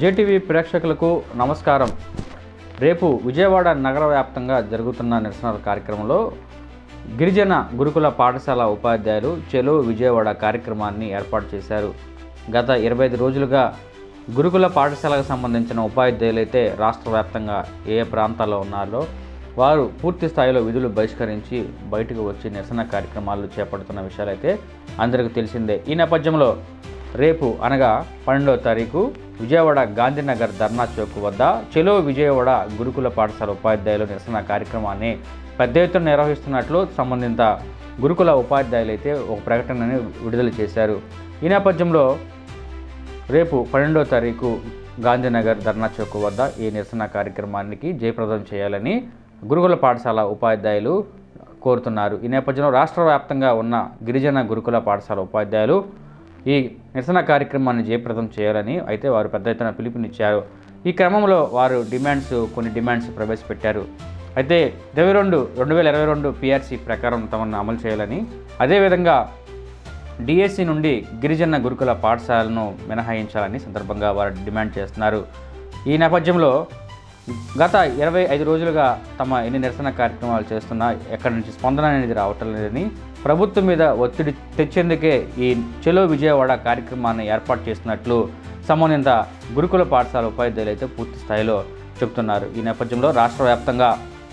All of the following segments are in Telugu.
జేటీవీ ప్రేక్షకులకు నమస్కారం. రేపు విజయవాడ నగర వ్యాప్తంగా జరుగుతున్న నిరసన కార్యక్రమంలో గిరిజన గురుకుల పాఠశాల ఉపాధ్యాయులు చెలో విజయవాడ కార్యక్రమాన్ని ఏర్పాటు చేశారు. గత ఇరవై ఐదు రోజులుగా గురుకుల పాఠశాలకు సంబంధించిన ఉపాధ్యాయులైతే రాష్ట్ర వ్యాప్తంగా ఏ ప్రాంతాల్లో ఉన్నారో వారు పూర్తి స్థాయిలో విధులు బహిష్కరించి బయటకు వచ్చి నిరసన కార్యక్రమాలు చేపడుతున్న విషయాలైతే అందరికీ తెలిసిందే. ఈ నేపథ్యంలో రేపు అనగా పన్నెండో తారీఖు విజయవాడ గాంధీనగర్ ధర్నా చౌక్ వద్ద చెలో విజయవాడ గురుకుల పాఠశాల ఉపాధ్యాయులు నిరసన కార్యక్రమాన్ని పెద్ద ఎత్తున నిర్వహిస్తున్నట్లు సంబంధిత గురుకుల ఉపాధ్యాయులు అయితే ఒక ప్రకటనని విడుదల చేశారు. ఈ నేపథ్యంలో రేపు పన్నెండో తారీఖు గాంధీనగర్ ధర్నా చౌక్ వద్ద ఈ నిరసన కార్యక్రమానికి జయప్రదం చేయాలని గురుకుల పాఠశాల ఉపాధ్యాయులు కోరుతున్నారు. ఈ నేపథ్యంలో రాష్ట్ర వ్యాప్తంగా ఉన్న గిరిజన గురుకుల పాఠశాల ఉపాధ్యాయులు ఈ నిరసన కార్యక్రమాన్ని జయప్రదం చేయాలని అయితే వారు పెద్ద ఎత్తున పిలుపునిచ్చారు. ఈ క్రమంలో వారు డిమాండ్స్ కొన్ని డిమాండ్స్ ప్రవేశపెట్టారు. అయితే ఇరవై రెండు రెండు వేల ఇరవై రెండు పిఆర్సీ ప్రకారం తమను అమలు చేయాలని అదేవిధంగా డిఎస్సి నుండి గిరిజన గురుకుల పాఠశాలను మినహాయించాలని సందర్భంగా వారు డిమాండ్ చేస్తున్నారు. ఈ నేపథ్యంలో గత ఇరవై ఐదు రోజులుగా తమ ఎన్ని నిరసన కార్యక్రమాలు చేస్తున్నా ఎక్కడి నుంచి స్పందన అనేది రావటం లేదని ప్రభుత్వం మీద ఒత్తిడి తెచ్చేందుకే ఈ చెలో విజయవాడ కార్యక్రమాన్ని ఏర్పాటు చేస్తున్నట్లు సంబంధిత గురుకుల పాఠశాల ఉపాధ్యాయులు అయితే పూర్తి స్థాయిలో చెబుతున్నారు. ఈ నేపథ్యంలో రాష్ట్ర వ్యాప్తంగా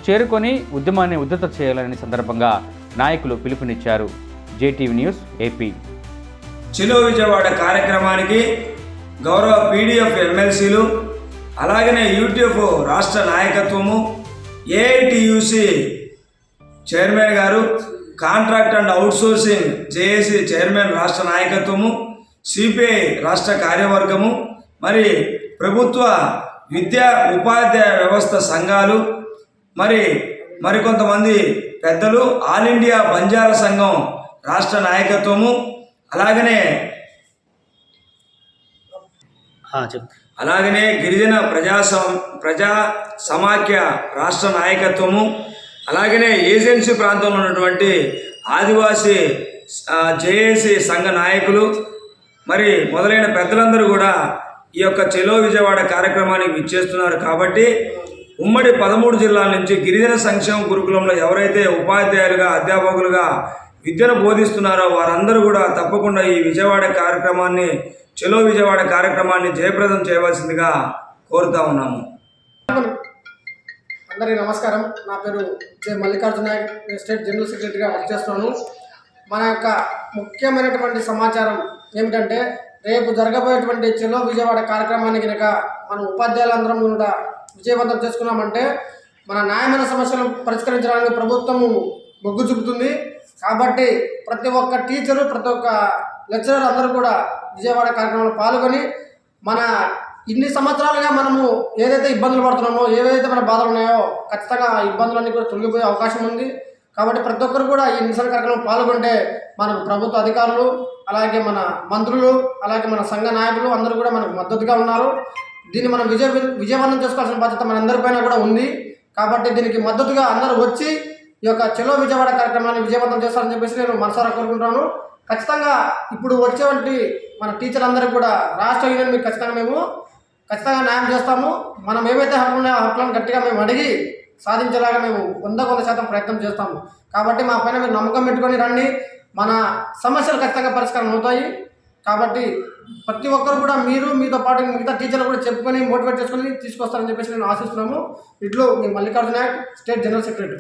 చేరుకొని ఉద్యమాన్ని ఉద్ధృత చేయాలని సందర్భంగా నాయకులు పిలుపునిచ్చారు. JTV news AP. చిలో విజయవాడ కార్యక్రమానికి గౌరవ పీడిఎఫ్ ఎమ్మెల్సీలు అలాగనే యూట్యూబ్ రాష్ట్ర నాయకత్వము ఏఐటియుసి చైర్మన్ గారు contract and outsourcing JAC chairman రాష్ట్ర నాయకత్వము సిపిఐ రాష్ట్ర కార్యవర్గము మరి ప్రభుత్వ విద్యా ఉపాధ్యాయ వ్యవస్థ సంఘాలు మరి మరికొంతమంది పెద్దలు ఆల్ ఇండియా బంజారా సంఘం రాష్ట్ర నాయకత్వము అలాగనే చెప్పు. అలాగనే గిరిజన ప్రజా సం- ప్రజా సమాఖ్య రాష్ట్ర నాయకత్వము అలాగనే ఏజెన్సీ ప్రాంతంలో ఉన్నటువంటి ఆదివాసీ జేఏసీ సంఘ నాయకులు మరి మొదలైన పెద్దలందరూ కూడా ఈ యొక్క చెలో విజయవాడ కార్యక్రమానికి విచ్చేస్తున్నారు కాబట్టి ఉమ్మడి పదమూడు జిల్లాల నుంచి గిరిజన సంక్షేమ గురుకులంలో ఎవరైతే ఉపాధ్యాయులుగా అధ్యాపకులుగా విద్యను బోధిస్తున్నారో వారందరూ కూడా తప్పకుండా ఈ విజయవాడ కార్యక్రమాన్ని చెలో విజయవాడ కార్యక్రమాన్ని జయప్రదం చేయవలసిందిగా కోరుతా ఉన్నాము. అందరికీ నమస్కారం. నా పేరు జె మల్లికార్జున నాయక్ నేను స్టేట్ జనరల్ సెక్రటరీగా వర్క్ చేస్తున్నాను. మన యొక్క ముఖ్యమైనటువంటి సమాచారం ఏమిటంటే రేపు జరగబోయేటువంటి చెలో విజయవాడ కార్యక్రమాన్ని కనుక మన ఉపాధ్యాయులందరం కూడా విజయవంతం చేసుకున్నామంటే మన న్యాయమైన సమస్యలు పరిష్కరించడానికి ప్రభుత్వము మొగ్గు చూపుతుంది. కాబట్టి ప్రతి ఒక్క టీచరు ప్రతి ఒక్క లెక్చరర్ అందరూ కూడా విజయవాడ కార్యక్రమంలో పాల్గొని మన ఇన్ని సంవత్సరాలుగా మనము ఏదైతే ఇబ్బందులు పడుతున్నామో ఏవైతే మన బాధలు ఉన్నాయో ఖచ్చితంగా ఆ ఇబ్బందులన్నీ కూడా తొలగిపోయే అవకాశం ఉంది. కాబట్టి ప్రతి ఒక్కరు కూడా ఈ నిరసన కార్యక్రమం పాల్గొంటే మన ప్రభుత్వ అధికారులు అలాగే మన మంత్రులు అలాగే మన సంఘ నాయకులు అందరూ కూడా మనకు మద్దతుగా ఉన్నారు. దీన్ని మనం విజయ విజయవంతం చేసుకోవాల్సిన బాధ్యత మనందరిపైన కూడా ఉంది. కాబట్టి దీనికి మద్దతుగా అందరూ వచ్చి ఈ యొక్క చెలో విజయవాడ కార్యక్రమాన్ని విజయవంతం చేస్తారని చెప్పేసి నేను మనసారా కోరుకుంటున్నాను. ఖచ్చితంగా ఇప్పుడు వచ్చేవంటి మన టీచర్లందరికీ కూడా రాష్ట్ర యూనియన్ మీకు ఖచ్చితంగా మేము ఖచ్చితంగా న్యాయం చేస్తాము. మనం ఏవైతే హక్కులు ఉన్నాయో ఆ హక్కులను గట్టిగా మేము అడిగి సాధించేలాగా మేము వంద వంద శాతం ప్రయత్నం చేస్తాము. కాబట్టి మా పైన మీరు నమ్మకం పెట్టుకొని రండి. మన సమస్యలు ఖచ్చితంగా పరిష్కారం అవుతాయి. కాబట్టి ప్రతి ఒక్కరు కూడా మీరు మీతో పాటు మిగతా టీచర్లు కూడా చెప్పుకొని మోటివేట్ చేసుకొని తీసుకొస్తారని చెప్పేసి నేను ఆశిస్తున్నాము. ఇట్లు మీ మల్లికార్జున స్టేట్ జనరల్ సెక్రటరీ.